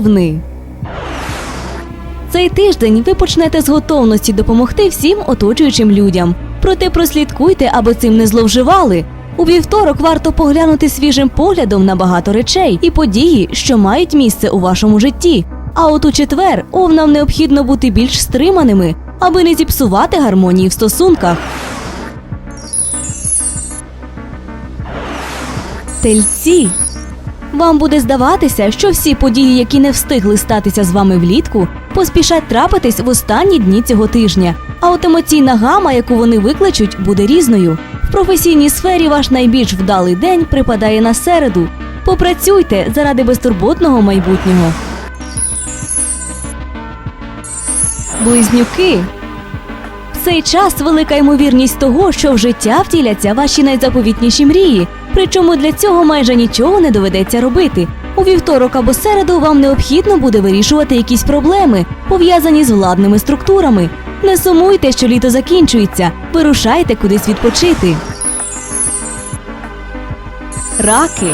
Овни. Цей тиждень ви почнете з готовності допомогти всім оточуючим людям. Проте прослідкуйте, аби цим не зловживали. У вівторок варто поглянути свіжим поглядом на багато речей і події, що мають місце у вашому житті. А от у четвер овнам необхідно бути більш стриманими, аби не зіпсувати гармонії в стосунках. Тельці. Вам буде здаватися, що всі події, які не встигли статися з вами влітку, поспішать трапитись в останні дні цього тижня. А от емоційна гама, яку вони викличуть, буде різною. В професійній сфері ваш найбільш вдалий день припадає на середу. Попрацюйте заради безтурботного майбутнього. Близнюки. В цей час велика ймовірність того, що в життя втіляться ваші найзаповітніші мрії. Причому для цього майже нічого не доведеться робити. У вівторок або середу вам необхідно буде вирішувати якісь проблеми, пов'язані з владними структурами. Не сумуйте, що літо закінчується, вирушайте кудись відпочити. Раки.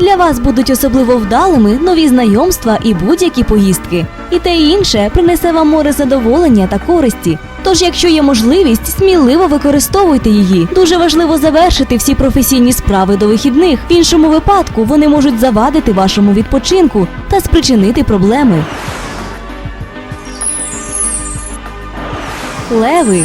Для вас будуть особливо вдалими нові знайомства і будь-які поїздки. І те і інше принесе вам море задоволення та користі. Тож, якщо є можливість, сміливо використовуйте її. Дуже важливо завершити всі професійні справи до вихідних. В іншому випадку вони можуть завадити вашому відпочинку та спричинити проблеми. Леви.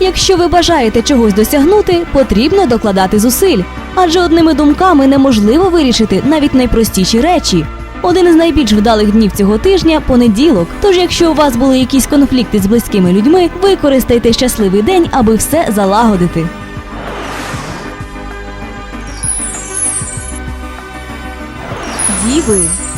Якщо ви бажаєте чогось досягнути, потрібно докладати зусиль, адже одними думками неможливо вирішити навіть найпростіші речі. Один із найбільш вдалих днів цього тижня понеділок. Тож, якщо у вас були якісь конфлікти з близькими людьми, використайте щасливий день, аби все залагодити. Діви.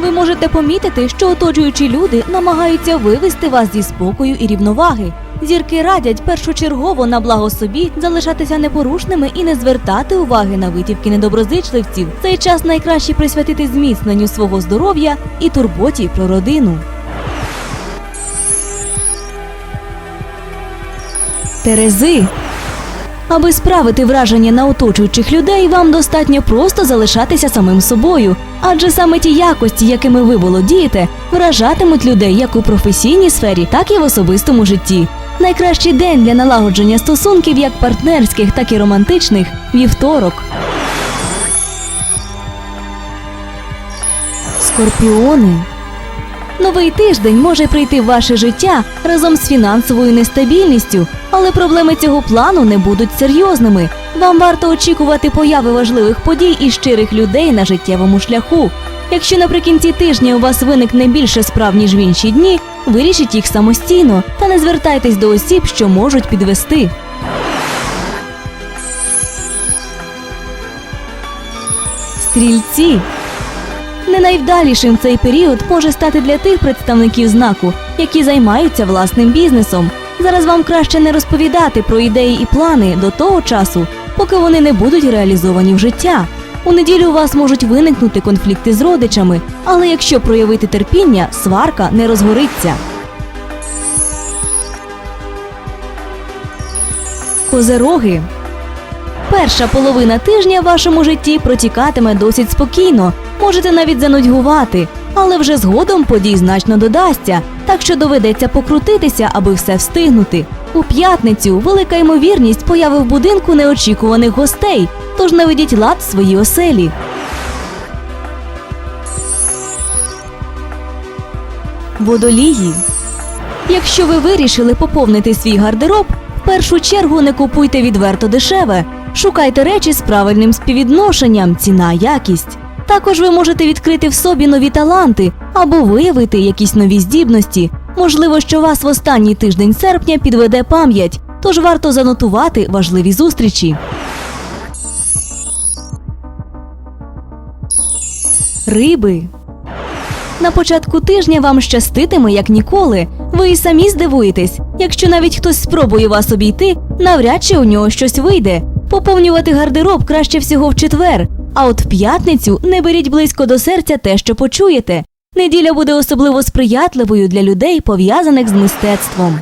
Ви можете помітити, що оточуючі люди намагаються вивести вас зі спокою і рівноваги. Зірки радять першочергово на благо собі залишатися непорушними і не звертати уваги на витівки недоброзичливців. Цей час найкраще присвятити зміцненню свого здоров'я і турботі про родину. Терези. Аби справити враження на оточуючих людей, вам достатньо просто залишатися самим собою, адже саме ті якості, якими ви володієте, вражатимуть людей як у професійній сфері, так і в особистому житті. Найкращий день для налагодження стосунків як партнерських, так і романтичних вівторок. Скорпіони. Новий тиждень може прийти в ваше життя разом з фінансовою нестабільністю, але проблеми цього плану не будуть серйозними. Вам варто очікувати появи важливих подій і щирих людей на життєвому шляху. Якщо наприкінці тижня у вас виникне більше справ, ніж в інші дні, вирішіть їх самостійно та не звертайтесь до осіб, що можуть підвести. Стрільці. Не найвдалішим цей період може стати для тих представників знаку, які займаються власним бізнесом. Зараз вам краще не розповідати про ідеї і плани до того часу, поки вони не будуть реалізовані в життя. У неділю у вас можуть виникнути конфлікти з родичами, але якщо проявити терпіння, сварка не розгориться. Козероги. Перша половина тижня в вашому житті протікатиме досить спокійно, можете навіть занудьгувати, але вже згодом подій значно додасться, так що доведеться покрутитися, аби все встигнути. У п'ятницю велика ймовірність появи в будинку неочікуваних гостей, тож наведіть лад в своїй оселі. Водолії. Якщо ви вирішили поповнити свій гардероб, в першу чергу не купуйте відверто дешеве. Шукайте речі з правильним співвідношенням, ціна, якість. Також ви можете відкрити в собі нові таланти або виявити якісь нові здібності. Можливо, що вас в останній тиждень серпня підведе пам'ять, тож варто занотувати важливі зустрічі. Риби. На початку тижня вам щаститиме як ніколи. Ви і самі здивуєтесь. Якщо навіть хтось спробує вас обійти, навряд чи у нього щось вийде. Поповнювати гардероб краще всього в четвер. А от в п'ятницю не беріть близько до серця те, що почуєте. Неділя буде особливо сприятливою для людей, пов'язаних з мистецтвом.